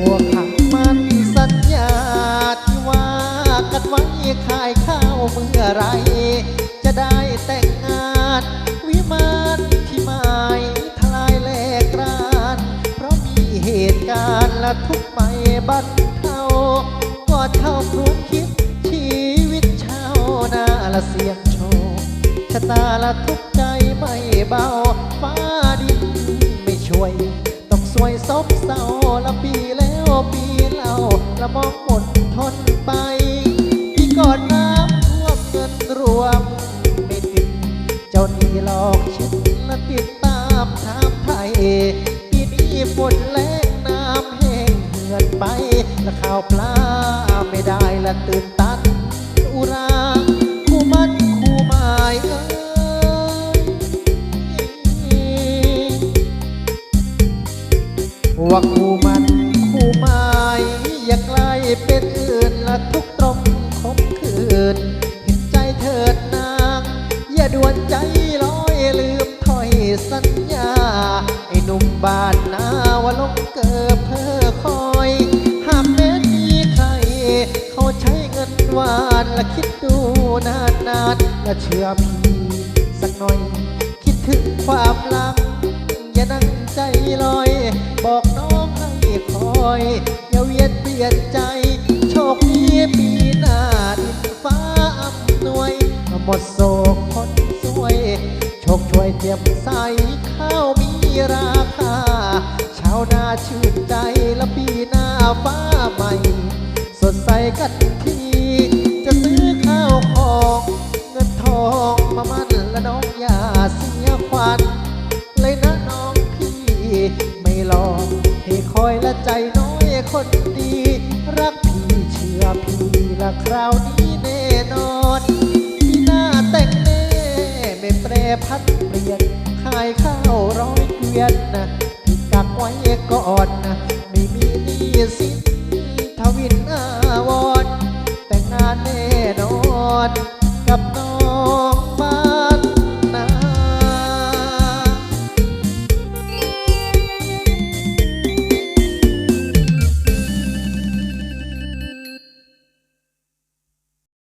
หัวขังมันสัญญาที่ว่ากันไว้ขายข้าวเมื่อไร จะได้แต่งงานวิมานที่มายทายแลกราน เพราะมีเหตุการณ์ละทุกไปบัดเท่าก็เท่าครวญคิดชีวิตชาวนาละเสียงโชชะตาละทุกใจไม่เบาฟ้าดินไม่ช่วย ต้องสวยซบเศร้าละปีแล้วปีเล่าละมองหมดทนไปพี่ก่อนน้ำท่วมเงินรวม ไม่ติดเจ้าหนี้หลอกชิดและติดตามถามไทยปีนี้ฝนแรงน้ำแห้งเหือดไปละข้าวปลาไม่ได้ละตื่น ว่าคู่มันคู่หมายอย่าใกลเป็นอื่นละทุกตรงคมคืน เห็นใจเถิดนาง อย่าด่วนใจลอยลืมถ้อยสัญญา ไอ้หนุ่มบ้านนาว่าลงเกิดเพ้อคอยห้ามแม้มีใคร เขาใช้เงินวานและคิดดูนานๆและเชื่อพี่สักหน่อย คิดถึงความลัง อยอย่าเวียนเปลี่ยนใจ โชคดีปีหน้าดินฟ้าอำนวยหมดโศกคนสวย โชคช่วยเตรียมใสข้าวมีราคา ชาวนาชื่นใจและปีหน้าฟ้าใหม่ สดใสกันทีจะซื้อข้าวของเงินทองมามั่นและน้องอย่าเสียควันเลยนะน้องพี่ ไม่หลอกให้คอยและใจน้อย คนดี รักพี่เชื่อพี่ละคราวนี้แน่นอนพี่หน้าแต่งแน่ไม่แปรพัดเปลี่ยน ขายข้าวร้อยเกวียนนะพี่กักไว้ก่อนนะไม่มีนี้สินทวินอาวรแต่งงานแน่นอน